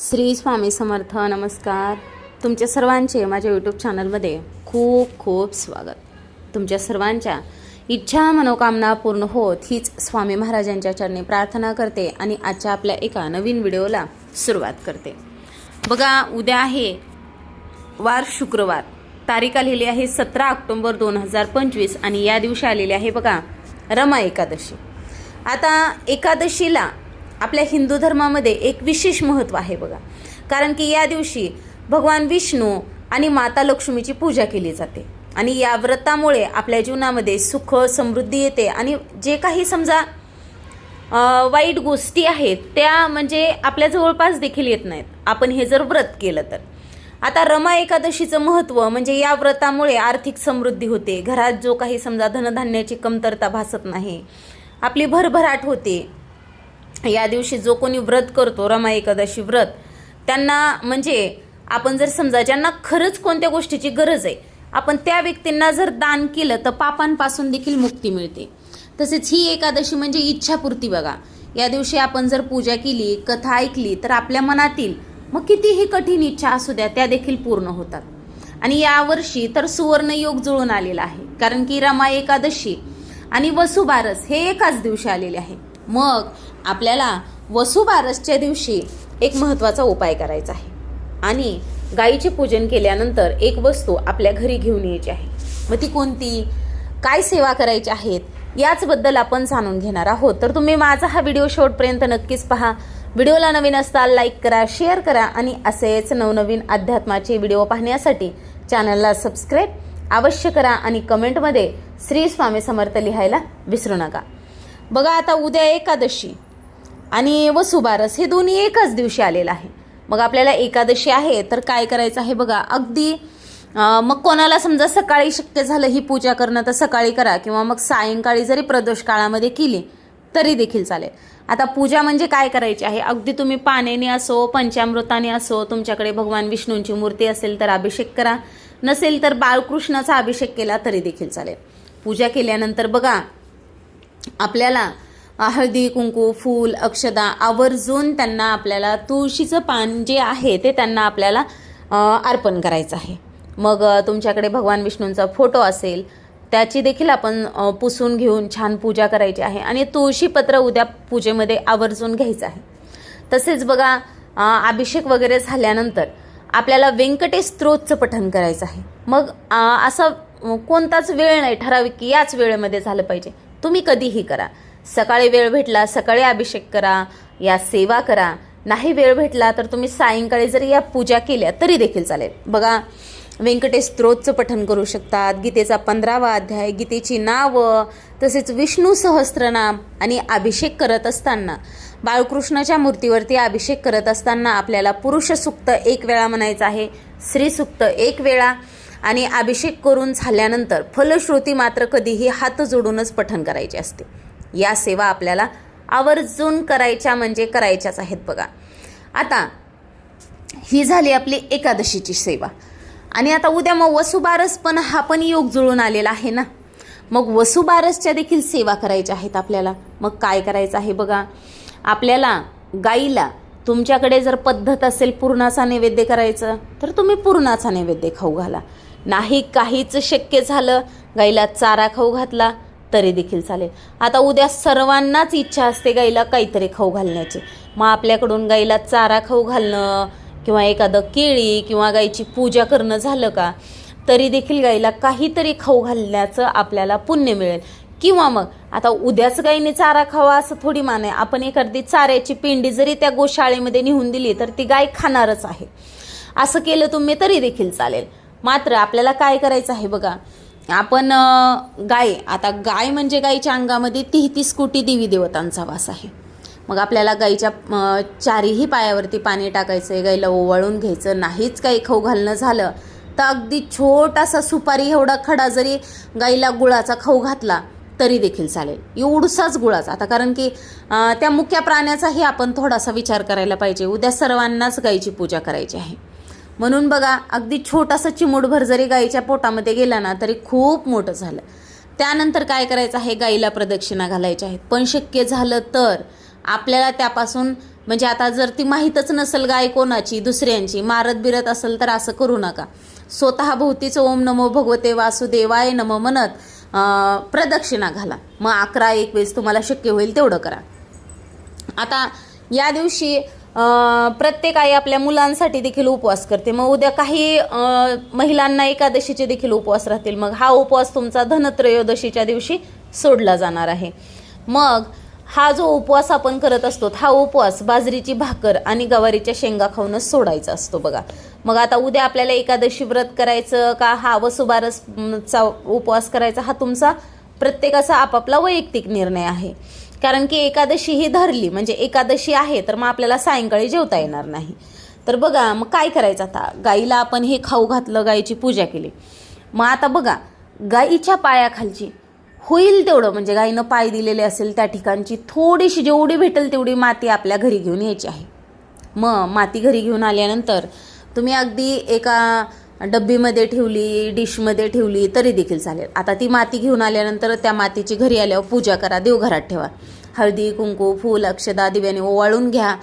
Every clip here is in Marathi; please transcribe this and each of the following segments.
श्री स्वामी समर्थ नमस्कार. तुमच्या सर्वांचे माझ्या यूट्यूब चॅनलमध्ये खूप खूप स्वागत. तुमच्या सर्वांच्या इच्छा मनोकामना पूर्ण होत हीच स्वामी महाराजांच्या चरणी प्रार्थना करते आणि आजच्या आपल्या एका नवीन व्हिडिओला सुरुवात करते. बघा उद्या आहे वार शुक्रवार. तारीख आलेली आहे सतरा ऑक्टोबर दोन हजार पंचवीस आणि या दिवशी आलेली आहे बघा रमा एकादशी. आता एकादशीला आपल्या हिंदू धर्मामध्ये एक विशेष महत्त्व आहे बघा. कारण की या दिवशी भगवान विष्णू आणि माता लक्ष्मीची पूजा केली जाते. आणि या व्रतामुळे आपल्या जीवनामध्ये सुख समृद्धी येते. आणि जे काही समजा वाईट गोष्टी आहेत त्या म्हणजे आपल्या जवळपास देखील येत नाहीत. आपण हे जर व्रत केलं तर. आता रमा एकादशीचं महत्त्व म्हणजे या व्रतामुळे आर्थिक समृद्धी होते. घरात जो काही समजा धनधान्याची कमतरता भासत नाही. आपली भरभराट होते. या दिवशी जो कोणी व्रत करतो रमा एकादशी व्रत त्यांना म्हणजे आपण जर समजा ज्यांना खरंच कोणत्या गोष्टीची गरज आहे आपण त्या व्यक्तींना जर दान केलं तर पापांपासून देखील मुक्ती मिळते. तसेच ही एकादशी म्हणजे इच्छापूर्ती बघा. या दिवशी आपण जर पूजा केली कथा ऐकली तर आपल्या मनातील मग कितीही कठीण इच्छा असू द्या त्या देखील पूर्ण होतात. आणि यावर्षी तर सुवर्ण योग जुळून आलेला आहे. कारण की रमा एकादशी आणि वसुबारस हे एकाच दिवशी आलेले आहे. मग आपल्याला वसुबारसच्या दिवशी एक महत्त्वाचा उपाय करायचा आहे. आणि गाईचे पूजन केल्यानंतर एक वस्तू आपल्या घरी घेऊन यायची आहे. मग ती कोणती? काय सेवा करायची आहेत? याचबद्दल आपण जाणून घेणार आहोत. तर तुम्ही माझा हा व्हिडिओ शेवटपर्यंत नक्कीच पहा. व्हिडिओला नवीन असताल लाईक करा शेअर करा आणि असेच नवनवीन अध्यात्माचे व्हिडिओ पाहण्यासाठी चॅनलला सबस्क्राईब अवश्य करा आणि कमेंटमध्ये श्री स्वामी समर्थ लिहायला विसरू नका. बघा आता उद्या एकादशी. आणि वसुबारस हे दोन्ही एकाच दिवशी आलेलं आहे. मग आपल्याला एकादशी आहे तर काय करायचं आहे बघा. अगदी मग कोणाला समजा सकाळी शक्य झालं ही पूजा करणं तर सकाळी करा. किंवा मग सायंकाळी जरी प्रदोष काळामध्ये केली तरी देखील चालेल. आता पूजा म्हणजे काय करायची आहे? अगदी तुम्ही पाण्याने असो पंचामृताने असो तुमच्याकडे भगवान विष्णूंची मूर्ती असेल तर अभिषेक करा. नसेल तर बाळकृष्णाचा अभिषेक केला तरी देखील चालेल. पूजा केल्यानंतर बघा आपल्याला हळदी कुंकू फूल अक्षदा आवर्जून त्यांना आपल्याला तुळशीचं पान जे आहे ते त्यांना आपल्याला अर्पण करायचं आहे. मग तुमच्याकडे भगवान विष्णूंचा फोटो असेल त्याची देखील आपण पुसून घेऊन छान पूजा करायची आहे आणि तुळशीपत्र उद्या पूजेमध्ये आवर्जून घ्यायचं आहे. तसेच बघा अभिषेक वगैरे झाल्यानंतर आपल्याला व्यंकटेश स्त्रोतचं पठण करायचं आहे. मग असा कोणताच वेळ नाही ठराविक की याच वेळेमध्ये झालं पाहिजे. तुम्ही कधीही करा. सकाळी वेळ भेटला सकाळी अभिषेक करा या सेवा करा. नाही वेळ भेटला तर तुम्ही सायंकाळी जरी या पूजा केल्या तरी देखील चालेल. बघा व्यंकटेश स्त्रोतचं पठन करू शकतात गीतेचा पंधरावा अध्याय गीतेची नावं तसेच विष्णू सहस्त्रनाम आणि अभिषेक करत असताना. बाळकृष्णाच्या मूर्तीवरती अभिषेक करत असताना आपल्याला पुरुष सुक्त एक वेळा म्हणायचं आहे स्त्री सुक्त एक वेळा आणि अभिषेक करून झाल्यानंतर फलश्रुती मात्र कधीही हात जोडूनच पठन करायचे असते. या सेवा आपल्याला आवर्जून करायच्या म्हणजे करायच्याच आहेत बघा. आता ही झाली आपली एकादशीची सेवा. आणि आता उद्या मग वसुबारस पण हा पण योग जुळून आलेला आहे ना? मग वसुबारसच्या देखील सेवा करायच्या आहेत आपल्याला. मग काय करायचं आहे बघा? आपल्याला गाईला तुमच्याकडे जर पद्धत असेल पूर्णाचा नैवेद्य करायचं तर तुम्ही पूर्णाचा नैवेद्य खाऊ घाला. नाही काहीच शक्य झालं गाईला चारा खाऊ घातला तरी देखील चालेल. आता उद्या सर्वांनाच इच्छा असते गाईला काहीतरी खाऊ घालण्याची. मग आपल्याकडून गाईला चारा खाऊ घालणं किंवा एखादं केळी किंवा गाईची पूजा करणं झालं का तरी देखील गाईला काहीतरी खाऊ घालण्याचं आपल्याला पुण्य मिळेल. किंवा मग आता उद्याच गाईने चारा खावा असं थोडी मान आहे. आपण एखादी चाऱ्याची पेंडी जरी त्या गोशाळेमध्ये नेऊन दिली तर ती गाय खाणारच आहे. असं केलं तुम्ही तरी देखील चालेल. मात्र आपल्याला काय करायचं आहे बघा आपण गाय आता गाय म्हणजे गायीच्या अंगामध्ये तीहतीस कोटी देवी देवतांचा वास आहे. मग आपल्याला गाईच्या चारीही पायावरती पाणी टाकायचं आहे गाईला ओवाळून घ्यायचं नाहीच काही खाऊ घालणं झालं तर अगदी छोटासा सुपारी एवढा खडा जरी गाईला गुळाचा खाऊ घातला तरी देखील चालेल. एवढसाच गुळाचा. आता कारण की त्या मुख्या प्राण्याचाही आपण थोडासा विचार करायला पाहिजे. उद्या सर्वांनाच गाईची पूजा करायची आहे. म्हणून बघा अगदी छोटासा चिमूटभर जरी गाईच्या पोटामध्ये गेला ना तरी खूप मोठं झालं. त्यानंतर काय करायचं आहे? गाईला प्रदक्षिणा घालायच्या आहेत पण शक्य झालं तर आपल्याला त्यापासून म्हणजे आता जर ती माहीतच नसेल गाय कोणाची दुसऱ्यांची मारत बिरत असेल तर असं करू नका. स्वतः भोवतीच ओम नमो भगवते वासुदेवाय नमो म्हणत प्रदक्षिणा घाला. मग अकरा एक वेळेस तुम्हाला शक्य होईल तेवढं करा. आता या दिवशी प्रत्येक आई आपल्या मुलांसाठी देखील उपवास करते. मग उद्या काही महिलांना एकादशीचे देखील उपवास राहतील. मग हा उपवास तुमचा धनत्रयोदशीच्या दिवशी सोडला जाणार आहे. मग हा जो उपवास आपण करत असतो हा उपवास बाजरीची भाकर आणि गवारीच्या शेंगा खाऊनच सोडायचा असतो बघा. मग आता उद्या आपल्याला एकादशी व्रत करायचं का? हा वसुबारसचा उपवास करायचा हा तुमचा प्रत्येकाचा आपापला वैयक्तिक निर्णय आहे. कारण की एकादशी ही धरली म्हणजे एकादशी आहे तर मग आपल्याला सायंकाळी जेवता येणार नाही. तर बघा मग काय करायचं आता? गाईला आपण हे खाऊ घातलं गाईची पूजा केली. मग आता बघा गाईच्या पायाखालची होईल तेवढं म्हणजे गाईनं पाय दिलेले असेल त्या ठिकाणची थोडीशी जेवढी भेटेल तेवढी माती आपल्या घरी घेऊन यायची आहे. मग माती घरी घेऊन आल्यानंतर तुम्ही अगदी एका डब्बीमध्ये ठेवली डिशमध्ये ठेवली तरी देखील चालेल. आता ती माती घेऊन आल्यानंतर त्या मातीची घरी आल्यावर पूजा करा देवघरात ठेवा. हळदी कुंकू फूल अक्षदा दिव्याने ओवाळून घ्या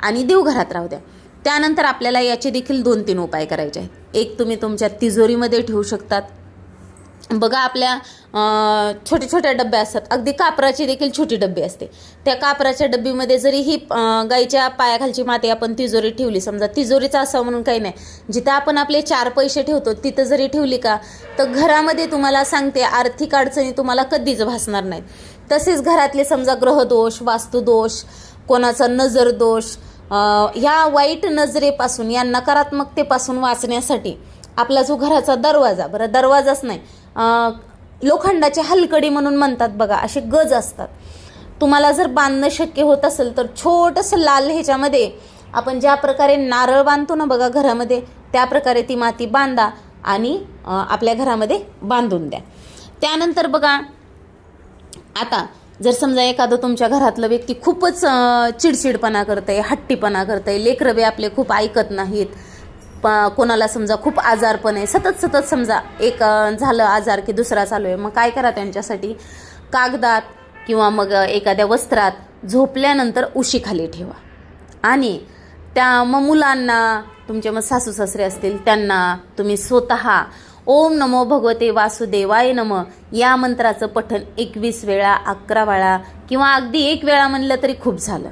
आणि देवघरात राहू द्या. त्यानंतर आपल्याला याचे देखील दोन तीन उपाय करायचे आहेत. एक तुम्ही तुमच्या तिजोरीमध्ये ठेवू शकतात. बघा आपल्या छोट्या छोट्या डब्या असतात. अगदी कापराची देखील छोटी डब्बी असते. त्या कापराच्या डब्बीमध्ये जरी ही गाईच्या पायाखालची माती आपण तिजोरीत ठेवली समजा तिजोरीचा असा म्हणून काही नाही. जिथं आपण आपले चार पैसे ठेवतो तिथं जरी ठेवली का तर घरामध्ये तुम्हाला सांगते आर्थिक अडचणी तुम्हाला कधीच भासणार नाहीत. तसेच घरातले समजा ग्रहदोष वास्तुदोष कोणाचा नजर दोष ह्या वाईट नजरेपासून या नकारात्मकतेपासून वाचण्यासाठी आपला जो घराचा दरवाजा बरं दरवाजाच नाही लोखंडाचे हलकडी म्हणून म्हणतात बघा असे गज असतात. तुम्हाला जर बांधणं शक्य होत असेल तर छोटंसं लाल ह्याच्यामध्ये आपण ज्या प्रकारे नारळ बांधतो ना बघा घरामध्ये त्या प्रकारे ती माती बांधा आणि आपल्या घरामध्ये बांधून द्या. त्यानंतर बघा आता जर समजा एखादं तुमच्या घरातलं व्यक्ती खूपच चिडचिडपणा करत आहे हट्टीपणा करत आहे लेकरबे आपले खूप ऐकत नाहीत प कोणाला समजा खूप आजारपण आहे. सतत सतत समजा एक झालं आजार की दुसरा चालू आहे. मग काय करा त्यांच्यासाठी? कागदात किंवा मग एखाद्या वस्त्रात झोपल्यानंतर उशीखाली ठेवा. आणि त्या मग मुलांना तुमचे मग सासू सासरे असतील त्यांना तुम्ही स्वतः ओम नमो भगवते वासुदेवाय नम या मंत्राचं पठण एकवीस वेळा अकरा वेळा किंवा अगदी एक वेळा म्हणलं तरी खूप झालं.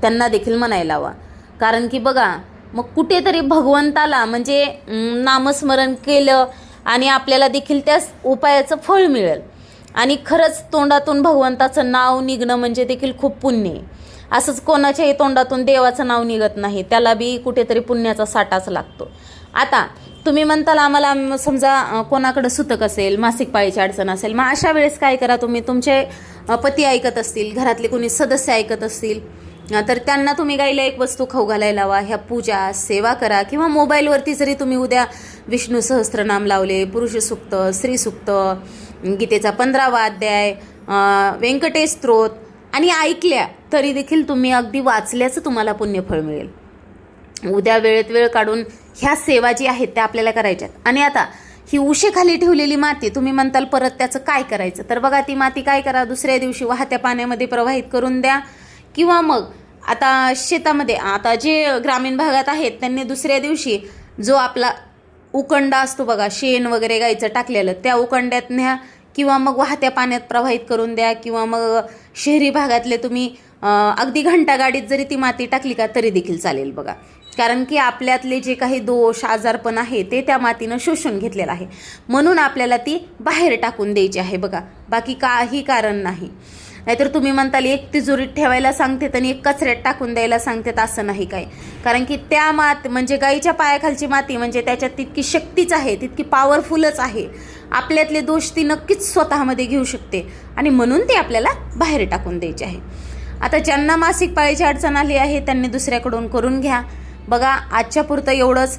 त्यांना देखील म्हणायला हवा कारण की बघा मग कुठेतरी भगवंताला म्हणजे नामस्मरण केलं आणि आपल्याला देखील त्या उपायाचं फळ मिळेल. आणि खरंच तोंडातून भगवंताचं नाव निघणं म्हणजे देखील खूप पुण्य आहे. असंच कोणाच्याही तोंडातून देवाचं नाव निघत नाही त्याला बी कुठेतरी पुण्याचा साठाच लागतो. आता तुम्ही म्हणताल आम्हाला समजा कोणाकडं सुतक असेल मासिक पाळीची अडचण असेल मग अशा वेळेस काय करा तुम्ही? तुमचे पती ऐकत असतील घरातले कोणी सदस्य ऐकत असतील तर त्यांना तुम्ही गाईला एक वस्तू खाऊ घालायला लावा. ह्या पूजा सेवा करा. किंवा मोबाईलवरती जरी तुम्ही उद्या विष्णू सहस्त्रनाम लावले पुरुष सुक्त स्त्री सुक्त गीतेचा पंधरावा अध्याय व्यंकटेश स्त्रोत आणि ऐकल्या तरी देखील तुम्ही अगदी वाचल्याचं तुम्हाला पुण्यफळ मिळेल. उद्या वेळेत वेळ काढून ह्या सेवा जी आहेत त्या आपल्याला करायच्यात. आणि आता ही उशेखाली ठेवलेली माती तुम्ही म्हणताल परत त्याचं काय करायचं? तर बघा ती माती काय करा? दुसऱ्या दिवशी वाहत्या पाण्यामध्ये प्रवाहित करून द्या. किंवा मग आता शेतामध्ये आता जे ग्रामीण भागात आहेत त्यांनी दुसऱ्या दिवशी जो आपला उकंडा असतो बघा शेण वगैरे गायीचं टाकलेलं त्या उकंड्यात न्या किंवा मग वाहत्या पाण्यात प्रवाहित करून द्या किंवा मग शहरी भागातले तुम्ही अगदी घंटागाडीत जरी ती माती टाकली का तरी देखील चालेल बघा. कारण की आपल्यातले जे काही दोष आजारपण आहे ते त्या मातीनं शोषून घेतलेलं आहे. म्हणून आपल्याला ती बाहेर टाकून द्यायची आहे बघा. बाकी काही कारण नाही. नाहीतर तुम्ही म्हणताल एक तिजोरीत ठेवायला सांगतेत आणि एक कचऱ्यात टाकून द्यायला सांगतेत असं नाही काय. कारण की त्या मात म्हणजे गाईच्या पायाखालची माती म्हणजे त्याच्यात तितकी शक्तीच आहे तितकी पॉवरफुलच आहे. आपल्यातले दोष ती नक्कीच स्वतःमध्ये घेऊ शकते आणि म्हणून ती आपल्याला बाहेर टाकून द्यायची आहे. आता ज्यांना मासिक पाळीची अडचण आली आहे त्यांनी दुसऱ्याकडून करून घ्या. बघा आजच्या पुरतं एवढंच.